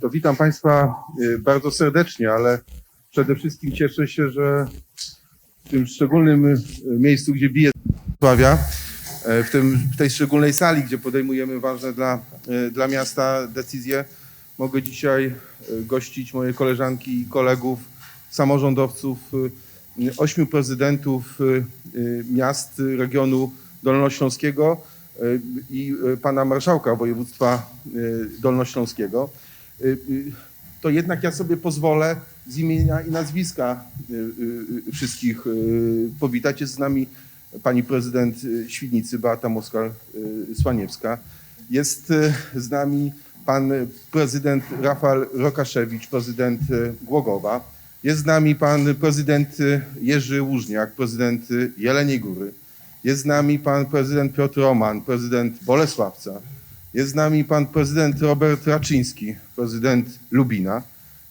To witam Państwa y, bardzo serdecznie, ale przede wszystkim cieszę się, że w tym szczególnym y, miejscu, gdzie bije Sławia, e, w, tym, w tej szczególnej sali, gdzie podejmujemy ważne dla, y, dla miasta decyzje, mogę dzisiaj y, gościć moje koleżanki i kolegów, samorządowców, ośmiu prezydentów miast regionu dolnośląskiego i pana marszałka województwa dolnośląskiego. Y, y, To jednak ja sobie pozwolę z imienia i nazwiska y, wszystkich powitać. Jest z nami pani prezydent Świdnicy Beata Moskal-Słaniewska. Jest z nami pan prezydent Rafał Rokaszewicz, prezydent Głogowa. Jest z nami pan prezydent Jerzy Łużniak, prezydent Jeleniej Góry. Jest z nami pan prezydent Piotr Roman, prezydent Bolesławca. Jest z nami pan prezydent Robert Raczyński, prezydent Lubina.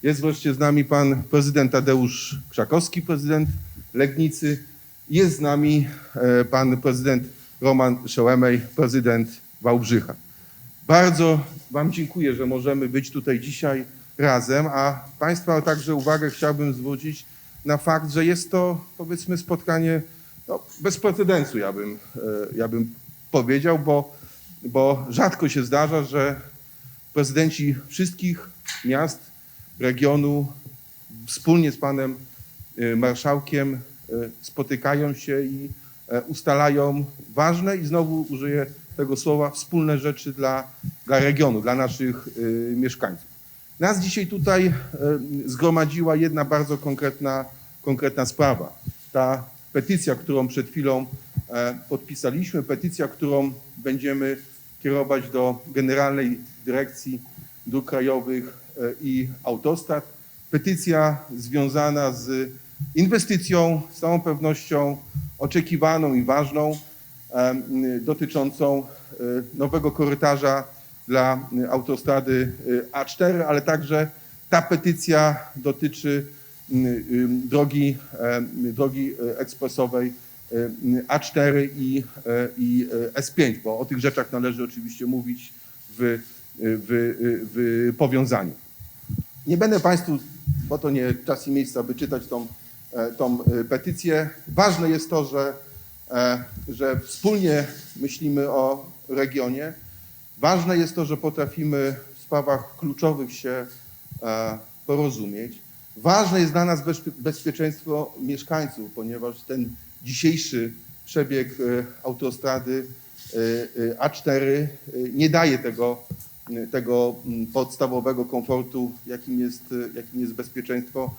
Jest wreszcie z nami pan prezydent Tadeusz Krzakowski, prezydent Legnicy. Jest z nami e, pan prezydent Roman Szołemej, prezydent Wałbrzycha. Bardzo Wam dziękuję, że możemy być tutaj dzisiaj razem, a Państwa także uwagę chciałbym zwrócić na fakt, że jest to powiedzmy spotkanie no, bez precedensu, ja bym, e, ja bym powiedział, bo, bo rzadko się zdarza, że prezydenci wszystkich miast regionu wspólnie z panem e, marszałkiem e, spotykają się i e, ustalają ważne i znowu użyję tego słowa wspólne rzeczy dla, dla regionu, dla naszych y, mieszkańców. Nas dzisiaj tutaj y, zgromadziła jedna bardzo konkretna, konkretna sprawa. Ta petycja, którą przed chwilą podpisaliśmy, petycja, którą będziemy kierować do Generalnej Dyrekcji Dróg Krajowych e, i Autostrad. Petycja związana z inwestycją, z całą pewnością oczekiwaną i ważną, em, dotyczącą e, nowego korytarza dla e, autostrady e, A4, ale także ta petycja dotyczy drogi, drogi e, ekspresowej e, A4 i, e, i e, S5, bo o tych rzeczach należy oczywiście mówić w, w, w powiązaniu. Nie będę Państwu, bo to nie czas i miejsce, aby czytać tą, e, tą petycję. Ważne jest to, że, że wspólnie myślimy o regionie. Ważne jest to, że potrafimy w sprawach kluczowych się porozumieć. Ważne jest dla nas bezpie- bezpieczeństwo mieszkańców, ponieważ ten dzisiejszy przebieg e, autostrady e, e, A4 e, nie daje tego, tego mm, podstawowego komfortu, jakim jest, jakim jest bezpieczeństwo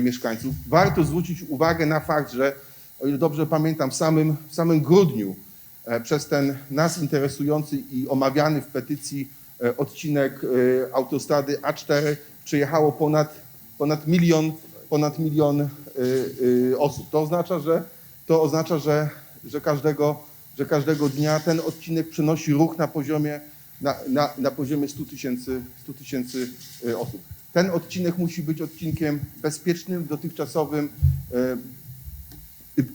mieszkańców. Warto zwrócić uwagę na fakt, że o ile dobrze pamiętam, w samym, w samym grudniu przez ten nas interesujący i omawiany w petycji odcinek autostrady A4 przejechało ponad, ponad milion, ponad milion osób. To oznacza, że, to oznacza, że, że, każdego, że każdego dnia ten odcinek przynosi ruch na poziomie, na, na, na poziomie 100 tysięcy 100 tysięcy e, osób. Ten odcinek musi być odcinkiem bezpiecznym, w dotychczasowym e,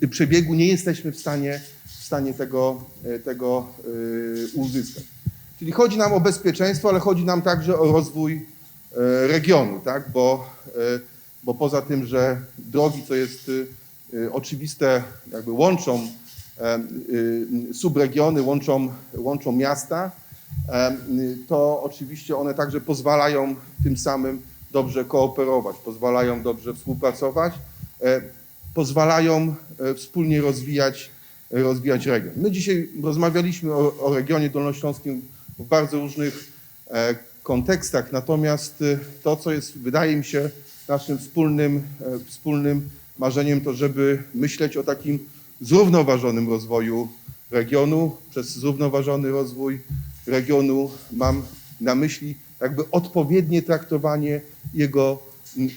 y- przebiegu nie jesteśmy w stanie, w stanie tego, tego y, uzyskać. Czyli chodzi nam o bezpieczeństwo, ale chodzi nam także o rozwój regionu, tak? bo, bo poza tym, że drogi, co jest y, y, oczywiste, jakby łączą y, subregiony, łączą, łączą miasta, y, to oczywiście one także pozwalają tym samym dobrze kooperować, pozwalają dobrze współpracować. E, pozwalają e, wspólnie rozwijać, rozwijać region. My dzisiaj rozmawialiśmy o, o regionie dolnośląskim w bardzo różnych e, kontekstach, natomiast to, co jest, wydaje mi się, naszym wspólnym, wspólnym marzeniem, to żeby myśleć o takim zrównoważonym rozwoju regionu. Przez zrównoważony rozwój regionu mam na myśli jakby odpowiednie traktowanie jego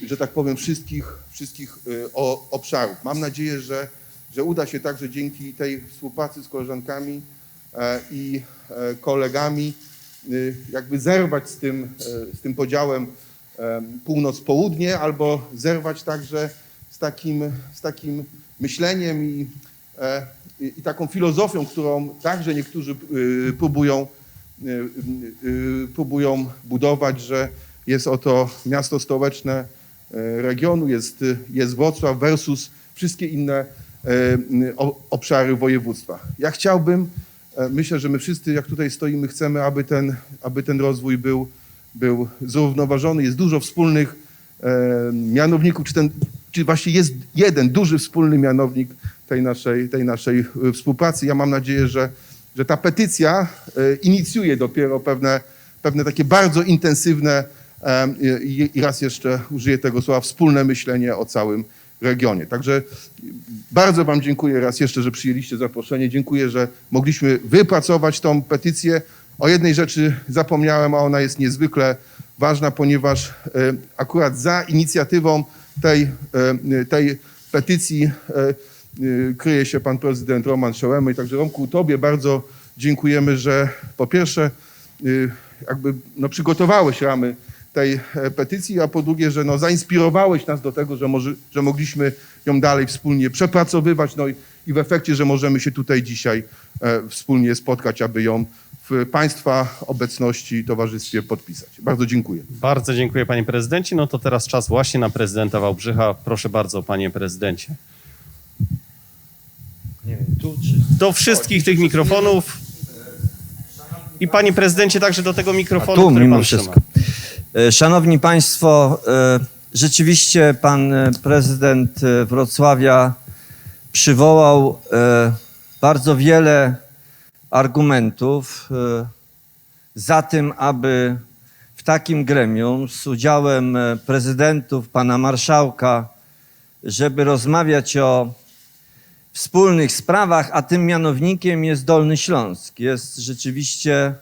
że tak powiem, wszystkich, wszystkich y, obszarów. Mam nadzieję, że, że uda się także dzięki tej współpracy z koleżankami e, i e, kolegami y, jakby zerwać z tym, e, z tym podziałem em, północ-południe albo zerwać także z takim, z takim myśleniem i, e, i, i taką filozofią, którą także niektórzy y, próbują, y, próbują budować, że jest oto miasto stołeczne e, regionu, jest, jest Wrocław versus wszystkie inne e, obszary województwa. Ja chciałbym, e, myślę, że my wszyscy, jak tutaj stoimy, chcemy, aby ten, aby ten rozwój był, był zrównoważony. Jest dużo wspólnych e, mianowników, czy, ten, czy właśnie jest jeden duży wspólny mianownik tej naszej, tej naszej e, współpracy. Ja mam nadzieję, że, że ta petycja e, inicjuje dopiero pewne, pewne takie bardzo intensywne e, i, raz jeszcze użyję tego słowa, wspólne myślenie o całym regionie. Także bardzo Wam dziękuję raz jeszcze, że przyjęliście zaproszenie. Dziękuję, że mogliśmy wypracować tą petycję. O jednej rzeczy zapomniałem, a ona jest niezwykle ważna, ponieważ akurat za inicjatywą tej, e, tej petycji e, e, kryje się pan prezydent Roman Szołemy. Także Romku, Tobie bardzo dziękujemy, że po pierwsze jakby no, przygotowałeś ramy tej petycji, a po drugie, że no, zainspirowałeś nas do tego, że, może, że mogliśmy ją dalej wspólnie przepracowywać, no i, i w efekcie, że możemy się tutaj dzisiaj e, wspólnie spotkać, aby ją w Państwa obecności i towarzystwie podpisać. Bardzo dziękuję. Bardzo dziękuję panie prezydencie. No to teraz czas właśnie na prezydenta Wałbrzycha. Proszę bardzo, panie prezydencie. Nie wiem, tu czy... Do wszystkich tych mikrofonów. I panie prezydencie także do tego A mikrofonu, tu który mimo pan wszystko. trzyma. E, Szanowni Państwo, e, rzeczywiście pan e, prezydent Wrocławia przywołał bardzo wiele argumentów e, za tym, aby w takim gremium z udziałem e, prezydentów, pana marszałka, żeby rozmawiać o wspólnych sprawach, a tym mianownikiem jest Dolny Śląsk. Jest rzeczywiście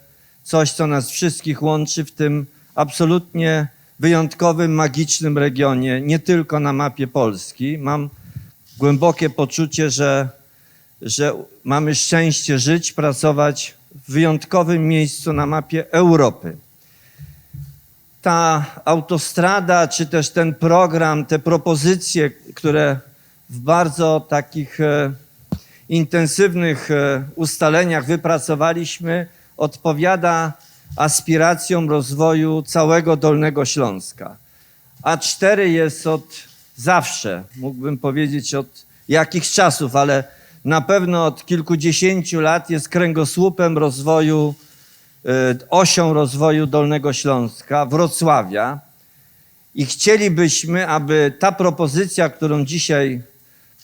coś, co nas wszystkich łączy w tym absolutnie wyjątkowym, magicznym regionie, nie tylko na mapie Polski. Mam głębokie poczucie, że, że mamy szczęście żyć, pracować w wyjątkowym miejscu na mapie Europy. Ta autostrada, czy też ten program, te propozycje, które w bardzo takich e, intensywnych e, ustaleniach wypracowaliśmy, odpowiada aspiracjom rozwoju całego Dolnego Śląska. A4 jest od zawsze, mógłbym powiedzieć od jakich czasów, ale na pewno od kilkudziesięciu lat jest kręgosłupem rozwoju, e, osią rozwoju Dolnego Śląska, Wrocławia. I chcielibyśmy, aby ta propozycja, którą dzisiaj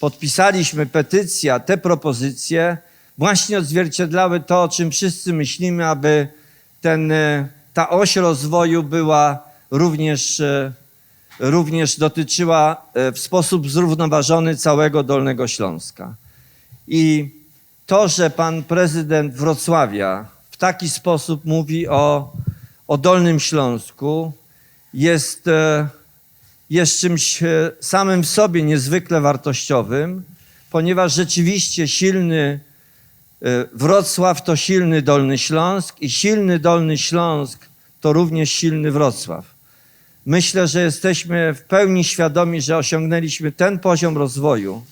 podpisaliśmy, petycja, te propozycje właśnie odzwierciedlały to, o czym wszyscy myślimy, aby ten, e, ta oś rozwoju była również, e, również dotyczyła w sposób zrównoważony całego Dolnego Śląska. I to, że pan prezydent Wrocławia w taki sposób mówi o, o Dolnym Śląsku, jest, e, jest czymś e, samym w sobie niezwykle wartościowym, ponieważ rzeczywiście silny e, Wrocław to silny Dolny Śląsk i silny Dolny Śląsk to również silny Wrocław. Myślę, że jesteśmy w pełni świadomi, że osiągnęliśmy ten poziom rozwoju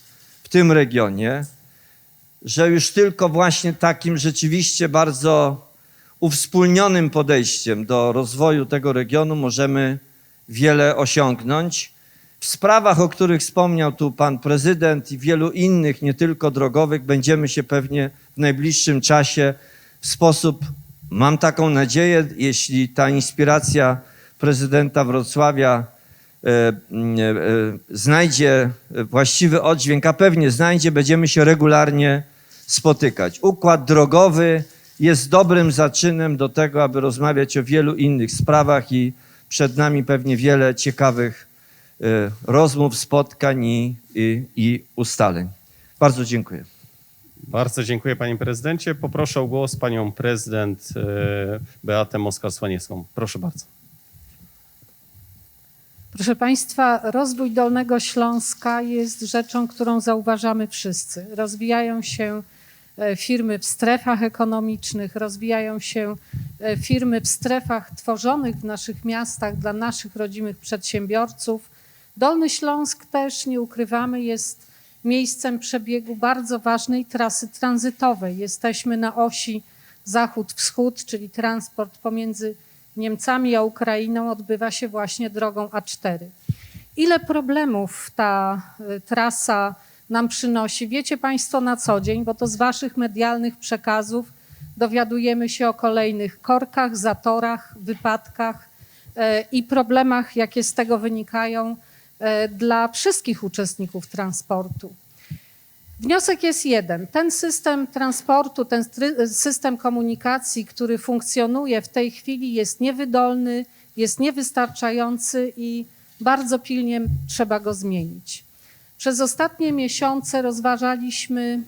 w tym regionie, że już tylko właśnie takim rzeczywiście bardzo uwspólnionym podejściem do rozwoju tego regionu możemy wiele osiągnąć. W sprawach, o których wspomniał tu pan prezydent i wielu innych, nie tylko drogowych, będziemy się pewnie w najbliższym czasie w sposób, mam taką nadzieję, jeśli ta inspiracja prezydenta Wrocławia znajdzie właściwy oddźwięk, a pewnie znajdzie, będziemy się regularnie spotykać. Układ drogowy jest dobrym zaczynem do tego, aby rozmawiać o wielu innych sprawach i przed nami pewnie wiele ciekawych e, rozmów, spotkań i, i, i ustaleń. Bardzo dziękuję. Bardzo dziękuję panie prezydencie. Poproszę o głos panią prezydent e, Beatę Moskal-Słaniewską. Proszę bardzo. Proszę Państwa, rozwój Dolnego Śląska jest rzeczą, którą zauważamy wszyscy. Rozwijają się e, firmy w strefach ekonomicznych, rozwijają się e, firmy w strefach tworzonych w naszych miastach dla naszych rodzimych przedsiębiorców. Dolny Śląsk też, nie ukrywamy, jest miejscem przebiegu bardzo ważnej trasy tranzytowej. Jesteśmy na osi zachód-wschód, czyli transport pomiędzy Niemcami a Ukrainą odbywa się właśnie drogą A4. Ile problemów ta y, trasa nam przynosi, wiecie Państwo na co dzień, bo to z Waszych medialnych przekazów dowiadujemy się o kolejnych korkach, zatorach, wypadkach e, i problemach, jakie z tego wynikają e, dla wszystkich uczestników transportu. Wniosek jest jeden. Ten system transportu, ten system komunikacji, który funkcjonuje w tej chwili, jest niewydolny, jest niewystarczający i bardzo pilnie trzeba go zmienić. Przez ostatnie miesiące rozważaliśmy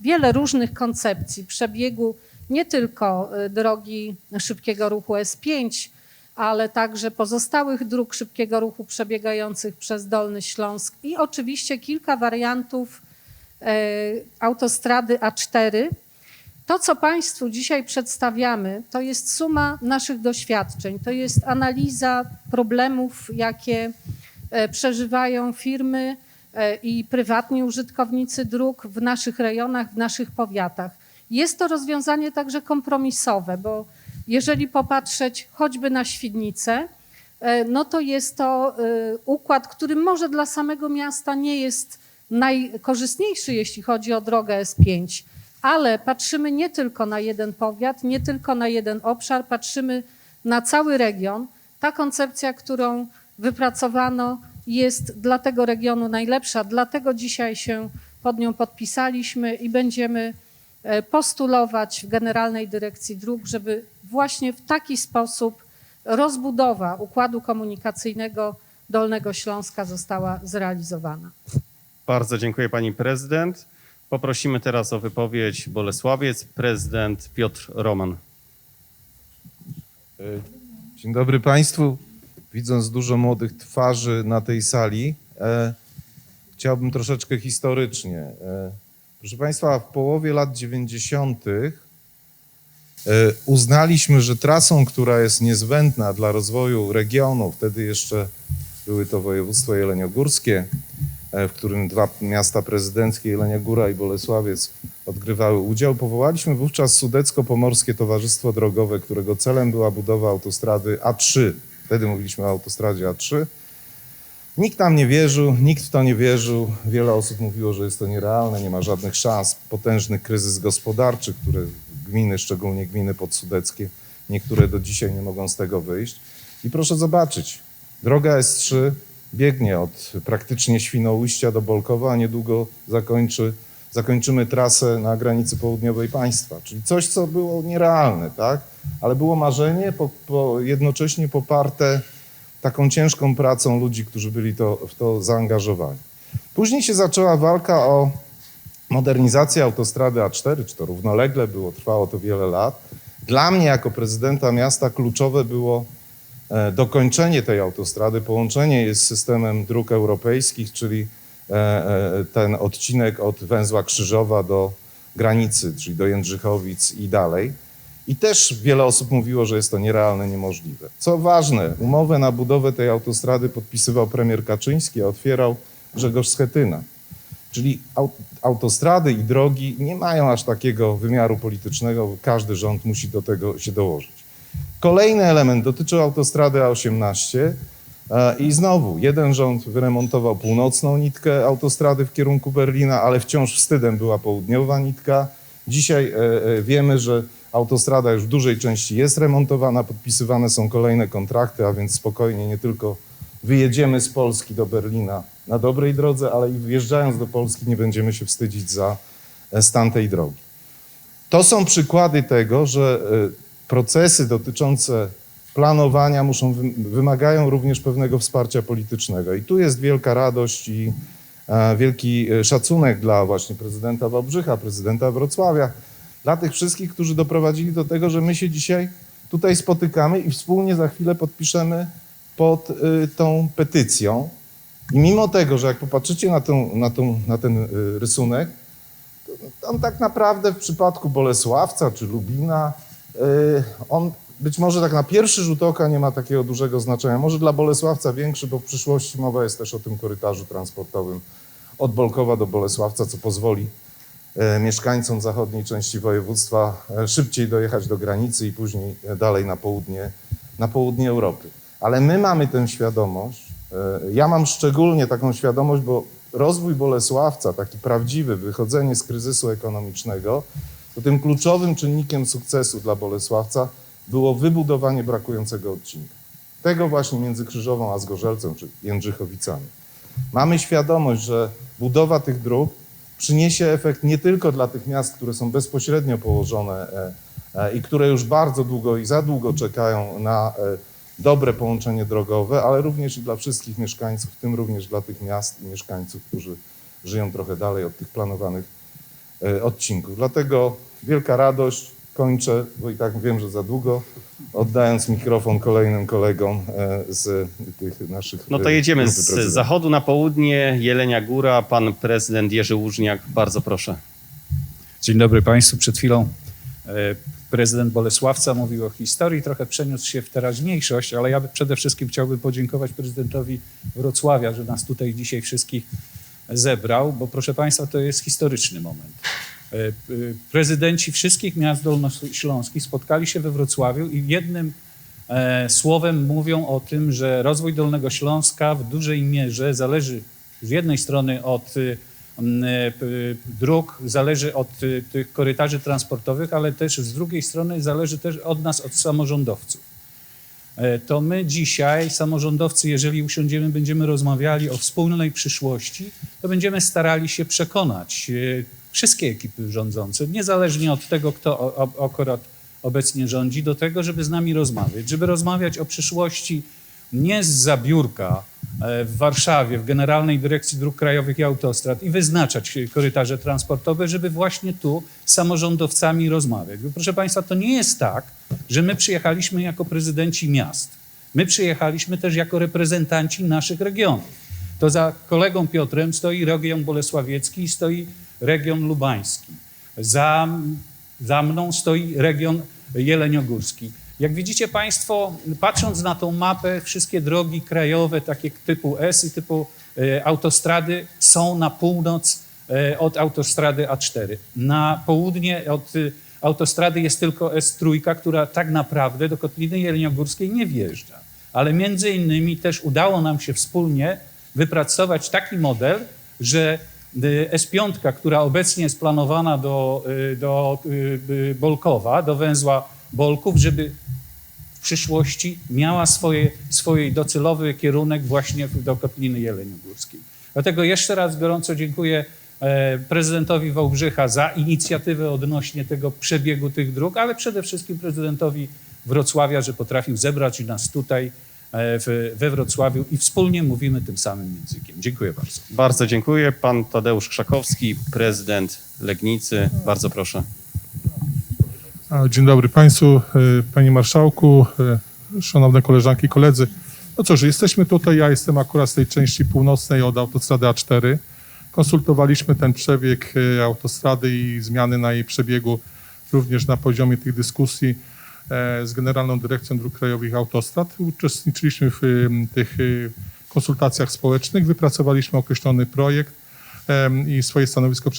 wiele różnych koncepcji przebiegu nie tylko y, drogi szybkiego ruchu S5, ale także pozostałych dróg szybkiego ruchu przebiegających przez Dolny Śląsk i oczywiście kilka wariantów autostrady A4. To, co Państwu dzisiaj przedstawiamy, to jest suma naszych doświadczeń, to jest analiza problemów, jakie e, przeżywają firmy e, i prywatni użytkownicy dróg w naszych rejonach, w naszych powiatach. Jest to rozwiązanie także kompromisowe, bo jeżeli popatrzeć choćby na Świdnicę, e, no to jest to e, układ, który może dla samego miasta nie jest najkorzystniejszy, jeśli chodzi o drogę S5, ale patrzymy nie tylko na jeden powiat, nie tylko na jeden obszar, patrzymy na cały region. Ta koncepcja, którą wypracowano, jest dla tego regionu najlepsza, dlatego dzisiaj się pod nią podpisaliśmy i będziemy e, postulować w Generalnej Dyrekcji Dróg, żeby właśnie w taki sposób rozbudowa układu komunikacyjnego Dolnego Śląska została zrealizowana. Bardzo dziękuję pani prezydent. Poprosimy teraz o wypowiedź Bolesławiec, prezydent Piotr Roman. Dzień dobry Państwu. Widząc dużo młodych twarzy na tej sali, e, chciałbym troszeczkę historycznie. E, proszę Państwa, w połowie lat 90. E, uznaliśmy, że trasą, która jest niezbędna dla rozwoju regionu, wtedy jeszcze były to województwo jeleniogórskie, e, w którym dwa miasta prezydenckie, Jelenia Góra i Bolesławiec, odgrywały udział. Powołaliśmy wówczas Sudecko-Pomorskie Towarzystwo Drogowe, którego celem była budowa autostrady A3. Wtedy mówiliśmy o autostradzie A3. Nikt nam nie wierzył, nikt w to nie wierzył. Wiele osób mówiło, że jest to nierealne, nie ma żadnych szans. Potężny kryzys gospodarczy, które gminy, szczególnie gminy podsudeckie, niektóre do dzisiaj nie mogą z tego wyjść. I proszę zobaczyć, droga S3 biegnie od praktycznie Świnoujścia do Bolkowa, a niedługo zakończy, zakończymy trasę na granicy południowej państwa. Czyli coś, co było nierealne, tak? Ale było marzenie, po, po, jednocześnie poparte taką ciężką pracą ludzi, którzy byli to, w to zaangażowani. Później się zaczęła walka o modernizację autostrady A4, czy to równolegle było, trwało to wiele lat. Dla mnie jako prezydenta miasta kluczowe było dokończenie tej autostrady, połączenie jej z systemem dróg europejskich, czyli e, e, ten odcinek od węzła Krzyżowa do granicy, czyli do Jędrzychowic i dalej. I też wiele osób mówiło, że jest to nierealne, niemożliwe. Co ważne, umowę na budowę tej autostrady podpisywał premier Kaczyński, a otwierał Grzegorz Schetyna. Czyli au- autostrady i drogi nie mają aż takiego wymiaru politycznego, każdy rząd musi do tego się dołożyć. Kolejny element dotyczył autostrady A18 e, i znowu jeden rząd wyremontował północną nitkę autostrady w kierunku Berlina, ale wciąż wstydem była południowa nitka. Dzisiaj e, e, wiemy, że autostrada już w dużej części jest remontowana, podpisywane są kolejne kontrakty, a więc spokojnie nie tylko wyjedziemy z Polski do Berlina na dobrej drodze, ale i wjeżdżając do Polski nie będziemy się wstydzić za stan tej drogi. To są przykłady tego, że procesy dotyczące planowania muszą, wy- wymagają również pewnego wsparcia politycznego. I tu jest wielka radość i e, wielki e, szacunek dla właśnie prezydenta Wałbrzycha, prezydenta Wrocławia, dla tych wszystkich, którzy doprowadzili do tego, że my się dzisiaj tutaj spotykamy i wspólnie za chwilę podpiszemy pod y, tą petycją. I mimo tego, że jak popatrzycie na, tą, na, tą, na ten rysunek, on tak naprawdę w przypadku Bolesławca czy Lubina, on być może tak na pierwszy rzut oka nie ma takiego dużego znaczenia. Może dla Bolesławca większy, bo w przyszłości mowa jest też o tym korytarzu transportowym od Bolkowa do Bolesławca, co pozwoli e, mieszkańcom zachodniej części województwa e, szybciej dojechać do granicy i później dalej na południe na południe Europy. Ale my mamy tę świadomość, ja mam szczególnie taką świadomość, bo rozwój Bolesławca, taki prawdziwy, wychodzenie z kryzysu ekonomicznego, to tym kluczowym czynnikiem sukcesu dla Bolesławca było wybudowanie brakującego odcinka. Tego właśnie między Krzyżową a Zgorzelcem, czy Jędrzychowicami. Mamy świadomość, że budowa tych dróg przyniesie efekt nie tylko dla tych miast, które są bezpośrednio położone e, e, i które już bardzo długo i za długo czekają na e, dobre połączenie drogowe, ale również i dla wszystkich mieszkańców, w tym również dla tych miast i mieszkańców, którzy żyją trochę dalej od tych planowanych e, odcinków. Dlatego wielka radość. Kończę, bo i tak wiem, że za długo, oddając mikrofon kolejnym kolegom e, z tych naszych. No to e, jedziemy z zachodu na południe, Jelenia Góra, pan prezydent Jerzy Łużniak, bardzo proszę. Dzień dobry Państwu. Przed chwilą prezydent Bolesławca mówił o historii, trochę przeniósł się w teraźniejszość, ale ja przede wszystkim chciałbym podziękować prezydentowi Wrocławia, że nas tutaj dzisiaj wszystkich zebrał, bo proszę Państwa, to jest historyczny moment. E, e, Prezydenci wszystkich miast dolnośląskich spotkali się we Wrocławiu i jednym e, słowem mówią o tym, że rozwój Dolnego Śląska w dużej mierze zależy z jednej strony od dróg, zależy od tych korytarzy transportowych, ale też z drugiej strony zależy też od nas, od samorządowców. E, To my dzisiaj, samorządowcy, jeżeli usiądziemy, będziemy rozmawiali o wspólnej przyszłości, to będziemy starali się przekonać e, wszystkie ekipy rządzące, niezależnie od tego, kto akurat obecnie rządzi, do tego, żeby z nami rozmawiać, żeby rozmawiać o przyszłości nie z zabiórka e, w Warszawie, w Generalnej Dyrekcji Dróg Krajowych i Autostrad i wyznaczać korytarze transportowe, żeby właśnie tu z samorządowcami rozmawiać. Bo proszę Państwa, to nie jest tak, że my przyjechaliśmy jako prezydenci miast. My przyjechaliśmy też jako reprezentanci naszych regionów. To za kolegą Piotrem stoi region bolesławiecki i stoi region lubański. Za, za mną stoi region jeleniogórski. Jak widzicie Państwo, patrząc na tą mapę, wszystkie drogi krajowe, takie typu S i typu e, autostrady są na północ e, od autostrady A4. Na południe od e, autostrady jest tylko S3, która tak naprawdę do Kotliny Jeleniogórskiej nie wjeżdża. Ale między innymi też udało nam się wspólnie wypracować taki model, że y, S5, która obecnie jest planowana do, y, do y, y, Bolkowa, do węzła Bolków, żeby w przyszłości miała swoje, swój docelowy kierunek właśnie do Kotliny Jeleniogórskiej. Dlatego jeszcze raz gorąco dziękuję e, prezydentowi Wałbrzycha za inicjatywę odnośnie tego przebiegu tych dróg, ale przede wszystkim prezydentowi Wrocławia, że potrafił zebrać nas tutaj e, we Wrocławiu i wspólnie mówimy tym samym językiem. Dziękuję bardzo. Bardzo dziękuję. Pan Tadeusz Krzakowski, prezydent Legnicy, bardzo proszę. Dzień dobry Państwu, e, Panie Marszałku, e, szanowne koleżanki i koledzy. No cóż, jesteśmy tutaj, ja jestem akurat z tej części północnej od autostrady A4. Konsultowaliśmy ten przebieg e, autostrady i zmiany na jej przebiegu również na poziomie tych dyskusji z Generalną Dyrekcją Dróg Krajowych Autostrad. Uczestniczyliśmy w tych konsultacjach społecznych, wypracowaliśmy określony projekt i swoje stanowisko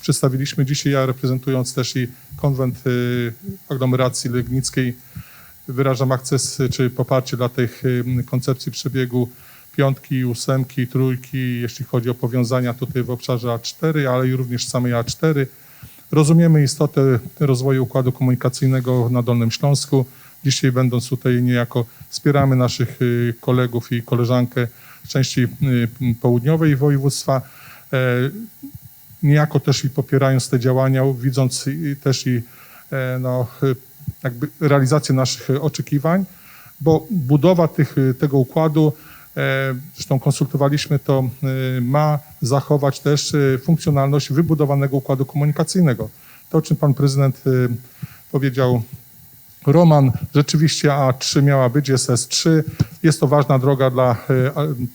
przedstawiliśmy, dzisiaj, ja reprezentując też i konwent y, aglomeracji legnickiej wyrażam akces czy poparcie dla tych koncepcji przebiegu piątki, ósemki, trójki, jeśli chodzi o powiązania tutaj w obszarze A4, ale i również samej A4. Rozumiemy istotę rozwoju układu komunikacyjnego na Dolnym Śląsku. Dzisiaj będąc tutaj niejako wspieramy naszych y, kolegów i koleżankę z części y, południowej województwa, niejako też i popierając te działania, widząc też i e, no, y, jakby realizację naszych oczekiwań, bo budowa tych, tego układu, e, zresztą konsultowaliśmy to, e, ma zachować też e, funkcjonalność wybudowanego układu komunikacyjnego. To, o czym pan prezydent e, powiedział Roman, rzeczywiście A3 miała być, jest S3. Jest to ważna droga dla e,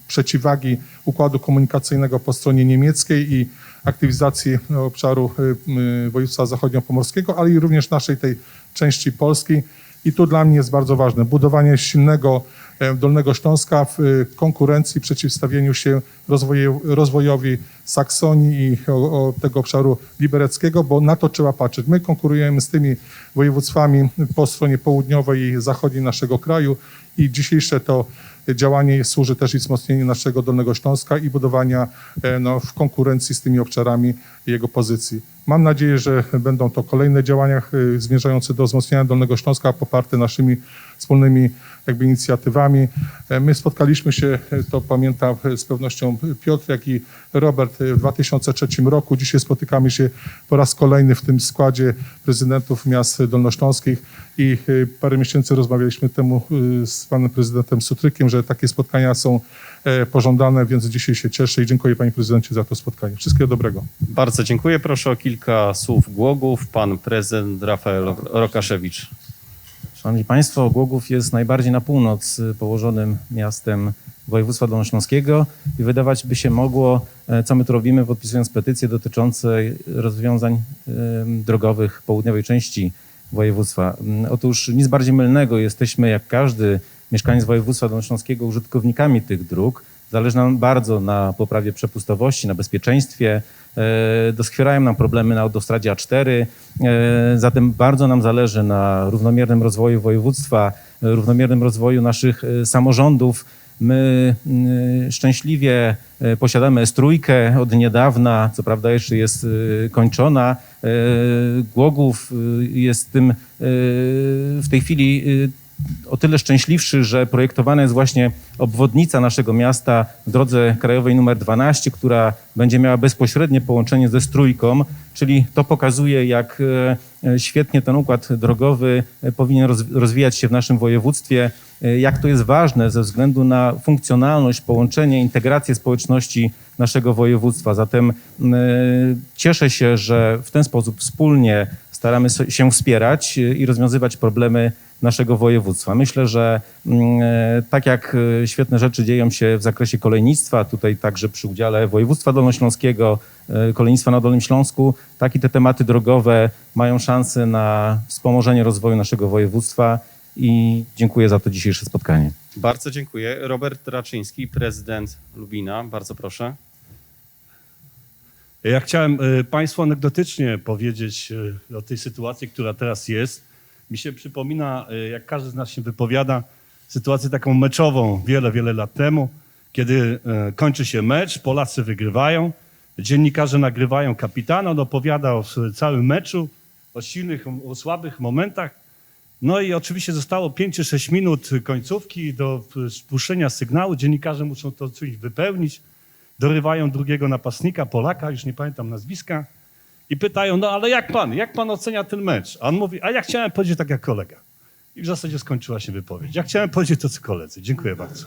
przeciwwagi układu komunikacyjnego po stronie niemieckiej i aktywizacji obszaru e, województwa zachodniopomorskiego, ale i również naszej tej części Polski. I tu dla mnie jest bardzo ważne budowanie silnego e, Dolnego Śląska w e, konkurencji, przeciwstawieniu się rozwoju, rozwojowi Saksonii i o, o tego obszaru libereckiego, bo na to trzeba patrzeć. My konkurujemy z tymi województwami po stronie południowej i zachodniej naszego kraju i dzisiejsze to działanie służy też i wzmocnieniu naszego Dolnego Śląska i budowania e, no, w konkurencji z tymi obszarami jego pozycji. Mam nadzieję, że będą to kolejne działania e, zmierzające do wzmocnienia Dolnego Śląska, poparte naszymi wspólnymi jakby inicjatywami. E, My spotkaliśmy się, e, to pamiętam e, z pewnością Piotr, jak i Robert w 2003 roku. Dzisiaj spotykamy się po raz kolejny w tym składzie prezydentów miast dolnośląskich i parę miesięcy rozmawialiśmy temu z panem prezydentem Sutrykiem, że takie spotkania są pożądane, więc dzisiaj się cieszę i dziękuję panie prezydencie za to spotkanie. Wszystkiego dobrego. Bardzo dziękuję. Proszę o kilka słów Głogów. Pan prezydent Rafael Rokaszewicz. Szanowni Państwo, Głogów jest najbardziej na północ położonym miastem województwa dolnośląskiego i wydawać by się mogło, e, co my tu robimy, podpisując petycję dotyczącą rozwiązań em, drogowych południowej części województwa. Mm, Otóż nic bardziej mylnego, jesteśmy jak każdy mieszkaniec województwa dolnośląskiego użytkownikami tych dróg. Zależy nam bardzo na poprawie przepustowości, na bezpieczeństwie. E, Doskwierają nam problemy na autostradzie A4, e, zatem bardzo nam zależy na równomiernym rozwoju województwa, e, równomiernym rozwoju naszych samorządów. My szczęśliwie posiadamy S3 od niedawna, co prawda jeszcze jest kończona. Głogów jest tym w tej chwili o tyle szczęśliwszy, że projektowana jest właśnie obwodnica naszego miasta w drodze krajowej numer 12, która będzie miała bezpośrednie połączenie ze Strójką, czyli to pokazuje, jak e, e, świetnie ten układ drogowy e, powinien roz- rozwijać się w naszym województwie, jak to jest ważne ze względu na funkcjonalność, połączenie, integrację społeczności naszego województwa. Zatem cieszę się, że w ten sposób wspólnie staramy się wspierać i rozwiązywać problemy naszego województwa. Myślę, że mm, e, tak jak e, świetne rzeczy dzieją się w zakresie kolejnictwa, tutaj także przy udziale województwa dolnośląskiego, e, kolejnictwa na Dolnym Śląsku, tak i te tematy drogowe mają szansę na wspomożenie rozwoju naszego województwa i dziękuję za to dzisiejsze spotkanie. Bardzo dziękuję. Robert Raczyński, prezydent Lubina. Bardzo proszę. Ja chciałem Państwu anegdotycznie powiedzieć o tej sytuacji, która teraz jest. Mi się przypomina, e, jak każdy z nas się wypowiada, sytuację taką meczową wiele, wiele lat temu, kiedy e, kończy się mecz, Polacy wygrywają, dziennikarze nagrywają kapitana, on opowiada o całym meczu, o silnych, o słabych momentach. No i oczywiście zostało 5 czy 6 minut końcówki do spuszczenia sygnału. Dziennikarze muszą to coś wypełnić dorywają drugiego napastnika, Polaka, już nie pamiętam nazwiska, i pytają, no ale jak pan, jak pan ocenia ten mecz? A on mówi, a ja chciałem powiedzieć tak jak kolega. I w zasadzie skończyła się wypowiedź. Ja chciałem powiedzieć to, co koledzy. Dziękuję bardzo.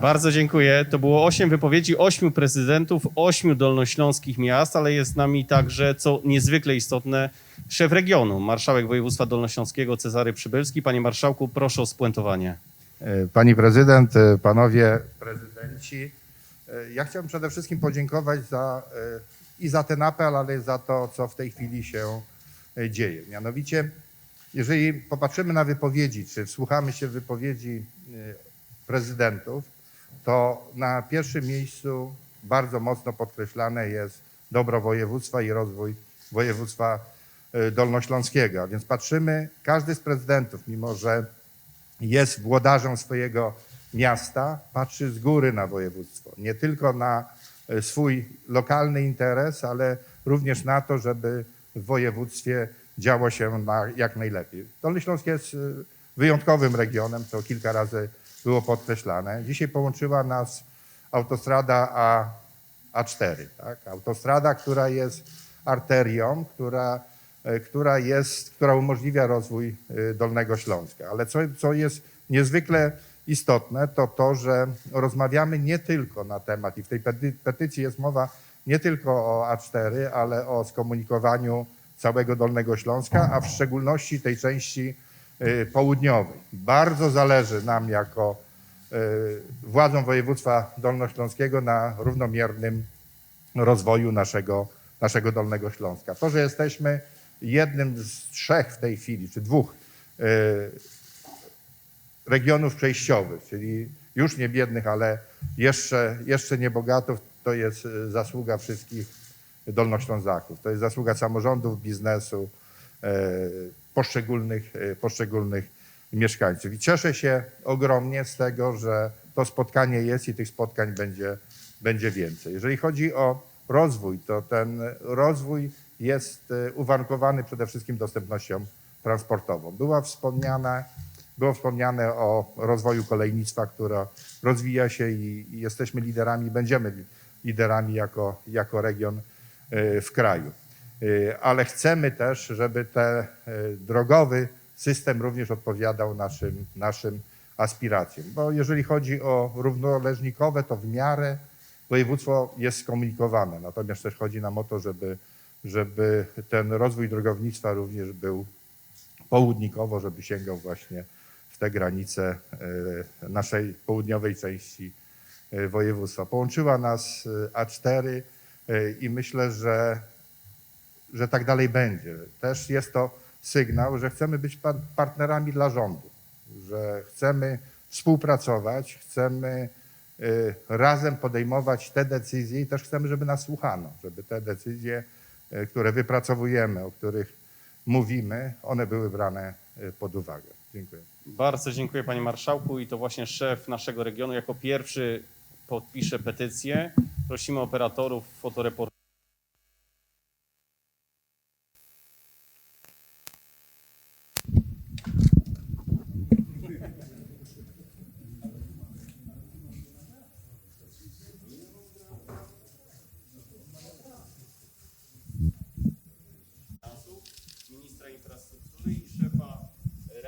Bardzo dziękuję. To było osiem wypowiedzi ośmiu prezydentów, ośmiu dolnośląskich miast, ale jest z nami także, co niezwykle istotne, szef regionu, marszałek województwa dolnośląskiego Cezary Przybylski. Panie marszałku, proszę o spuentowanie. E, Pani prezydent, e, panowie prezydenci, e, ja chciałbym przede wszystkim podziękować za, i za ten apel, ale za to, co w tej chwili się e, dzieje. Mianowicie, jeżeli popatrzymy na wypowiedzi, czy wsłuchamy się w wypowiedzi e, prezydentów, to na pierwszym miejscu bardzo mocno podkreślane jest dobro województwa i rozwój województwa e, dolnośląskiego. A więc patrzymy, każdy z prezydentów, mimo że jest włodarzem swojego miasta, patrzy z góry na województwo. Nie tylko na swój lokalny interes, ale również na to, żeby w województwie działo się na jak najlepiej. Dolny Śląsk jest e, wyjątkowym regionem, to kilka razy było podkreślane. Dzisiaj połączyła nas autostrada A, A4. Tak? Autostrada, która jest arterią, która e, która, jest, która umożliwia rozwój e, Dolnego Śląska. Ale co, co jest niezwykle istotne, to to, że rozmawiamy nie tylko na temat, i w tej pety, petycji jest mowa nie tylko o A4, ale o skomunikowaniu całego Dolnego Śląska, a w szczególności tej części e, południowej. Bardzo zależy nam jako e, władzom województwa dolnośląskiego na równomiernym rozwoju naszego, naszego Dolnego Śląska. To, że jesteśmy jednym z trzech w tej chwili, czy dwóch e, regionów przejściowych, czyli już nie biednych, ale jeszcze, jeszcze nie bogatów, to jest e, zasługa wszystkich Dolnoślązaków. To jest zasługa samorządów, biznesu, e, poszczególnych, e, poszczególnych mieszkańców. I cieszę się ogromnie z tego, że to spotkanie jest i tych spotkań będzie, będzie więcej. Jeżeli chodzi o rozwój, to ten rozwój jest e, uwarunkowany przede wszystkim dostępnością transportową. Była wspomniana, było wspomniane o rozwoju kolejnictwa, które rozwija się i, jesteśmy liderami, będziemy li- liderami jako, jako region e, w kraju. E, Ale chcemy też, żeby ten e, drogowy system również odpowiadał naszym, naszym aspiracjom. Bo jeżeli chodzi o równoleżnikowe, to w miarę województwo jest skomunikowane. Natomiast też chodzi nam o to, żeby, żeby ten rozwój drogownictwa również był południkowo, żeby sięgał właśnie te granice e, naszej południowej części e, województwa. Połączyła nas e, A4 e, i myślę, że, że tak dalej będzie. Też jest to sygnał, że chcemy być par- partnerami dla rządu, że chcemy współpracować, chcemy razem podejmować te decyzje i też chcemy, żeby nas słuchano, żeby te decyzje, które wypracowujemy, o których mówimy, one były brane pod uwagę. Dziękuję. Bardzo dziękuję panie marszałku i to właśnie szef naszego regionu jako pierwszy podpisze petycję. Prosimy operatorów fotoreporterów. ministra infrastruktury i szefa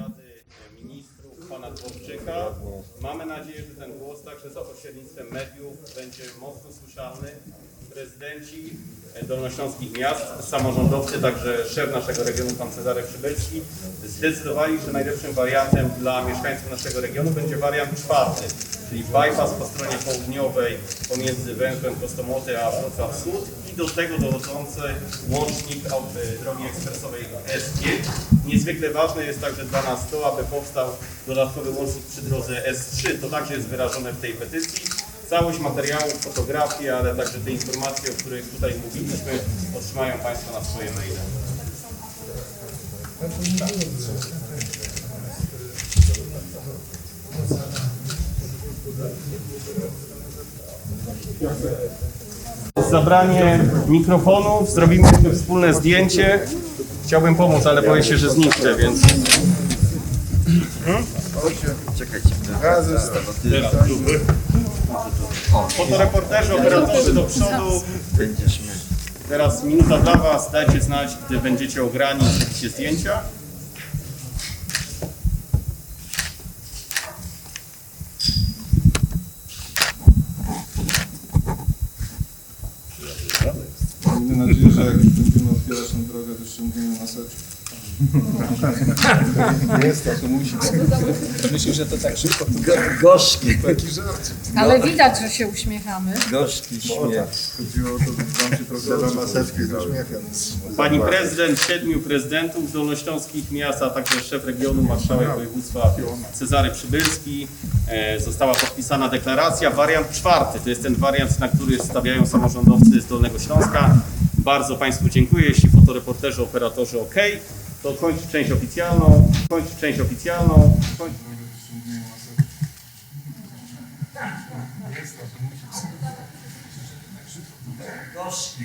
Rady Ministrów, pana Dworczyka. Mamy nadzieję, że ten głos także za pośrednictwem mediów będzie mocno słyszalny. Prezydenci dolnośląskich miast, samorządowcy, także szef naszego regionu, pan Cezary Przybylski, zdecydowali, że najlepszym wariantem dla mieszkańców naszego regionu będzie wariant czwarty, czyli bypass po stronie południowej pomiędzy węzłem Kostomoty a Wrocław Wschód i do tego dochodzący łącznik aut- drogi ekspresowej S5. Niezwykle ważne jest także dla nas to, aby powstał dodatkowy łącznik przy drodze S3. To także jest wyrażone w tej petycji. Całość materiałów, fotografie, ale także te informacje, o których tutaj mówiliśmy, otrzymają Państwo na swoje maile. Zabranie mikrofonów, zrobimy wspólne zdjęcie. Chciałbym pomóc, ale boję się, że zniszczę, więc... Fotoreporterzy, operatorzy do przodu. Teraz minuta dla Was. Dajcie znać, gdy będziecie ograni, zrobicie zdjęcia. Miejmy nadzieję, że jak będziemy otwierać tę drogę, to ściągniemy maseczki. Nie jest to, to musi. Myślisz, że to tak szybko? Gorzki, Ale widać, że się uśmiechamy. gorzki śmiech. Chodziło o to, żeby wam się trochę maseczki z uśmiechem. Pani prezydent, siedmiu prezydentów dolnośląskich miast, a także szef regionu, marszałek województwa Cezary Przybylski. E, Została podpisana deklaracja. Wariant czwarty, to jest ten wariant, na który stawiają samorządowcy z Dolnego Śląska. Bardzo Państwu dziękuję. Jeśli fotoreporterzy, operatorzy OK, to kończy część oficjalną. Kończy część oficjalną. Kończy... Gorzki.